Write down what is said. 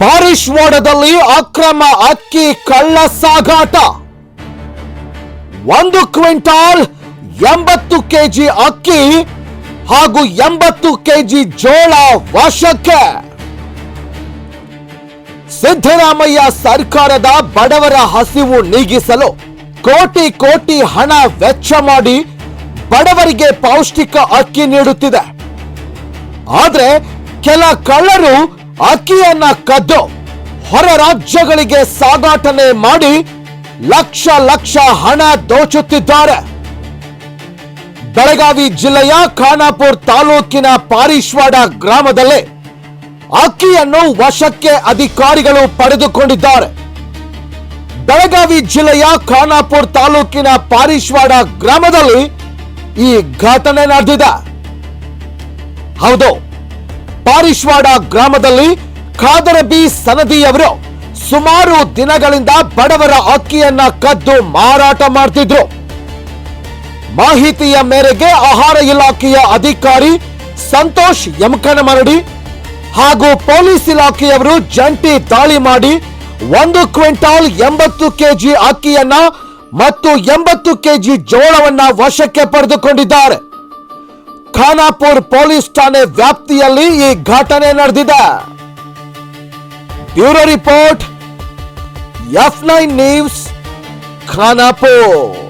ಪಾರಿಶ್ವಾಡದಲ್ಲಿ ಅಕ್ರಮ ಅಕ್ಕಿ ಕಳ್ಳ ಸಾಗಾಟ ಒಂದು ಕ್ವಿಂಟಾಲ್ ಎಂಬತ್ತು ಕೆಜಿ ಅಕ್ಕಿ ಹಾಗೂ ಎಂಬತ್ತು ಕೆಜಿ ಜೋಳ ವಶಕ್ಕೆ ಸಿದ್ದರಾಮಯ್ಯ ಸರ್ಕಾರದ ಬಡವರ ಹಸಿವು ನೀಗಿಸಲು ಕೋಟಿ ಕೋಟಿ ಹಣ ವೆಚ್ಚ ಮಾಡಿ ಬಡವರಿಗೆ ಪೌಷ್ಟಿಕ ಅಕ್ಕಿ ನೀಡುತ್ತಿದೆ. ಆದರೆ ಕೆಲ ಕಳ್ಳರು ಅಕ್ಕಿಯನ್ನ ಕದ್ದು ಹೊರ ರಾಜ್ಯಗಳಿಗೆ ಸಾಗಾಟನೆ ಮಾಡಿ ಲಕ್ಷ ಲಕ್ಷ ಹಣ ದೋಚುತ್ತಿದ್ದಾರೆ. ಬೆಳಗಾವಿ ಜಿಲ್ಲೆಯ ಖಾನಾಪುರ್ ತಾಲೂಕಿನ ಪಾರಿಶ್ವಾಡ ಗ್ರಾಮದಲ್ಲಿ ಅಕ್ಕಿಯನ್ನು ವಶಕ್ಕೆ ಅಧಿಕಾರಿಗಳು ಪಡೆದುಕೊಂಡಿದ್ದಾರೆ. ಬೆಳಗಾವಿ ಜಿಲ್ಲೆಯ ಖಾನಾಪುರ್ ತಾಲೂಕಿನ ಪಾರಿಶ್ವಾಡ ಗ್ರಾಮದಲ್ಲಿ ಈ ಘಟನೆ ನಡೆದಿದೆ. ಹೌದು ಪಾರಿಶ್ವಾಡ ಗ್ರಾಮದಲ್ಲಿ ಖಾದರ ಬಿ ಸನದಿಯವರು ಸುಮಾರು ದಿನಗಳಿಂದ ಬಡವರ ಅಕ್ಕಿಯನ್ನ ಕದ್ದು ಮಾರಾಟ ಮಾಡ್ತಿದ್ರು. ಮಾಹಿತಿಯ ಮೇರೆಗೆ ಆಹಾರ ಇಲಾಖೆಯ ಅಧಿಕಾರಿ ಸಂತೋಷ್ ಯಮಕನಮರಡಿ ಹಾಗೂ ಪೊಲೀಸ್ ಇಲಾಖೆಯವರು ಜಂಟಿ ದಾಳಿ ಮಾಡಿ ಒಂದು ಕ್ವಿಂಟಾಲ್ ಎಂಬತ್ತು ಕೆಜಿ ಅಕ್ಕಿಯನ್ನ ಮತ್ತು ಎಂಬತ್ತು ಕೆಜಿ ಜೋಳವನ್ನ ವಶಕ್ಕೆ ಪಡೆದುಕೊಂಡಿದ್ದಾರೆ. ಖಾನಾಪುರ್ ಪೊಲೀಸ್ ಠಾಣೆ ವ್ಯಾಪ್ತಿಯಲ್ಲಿ ಈ ಘಟನೆ ನಡೆದಿದೆ. Bureau report F nine news Khanapur.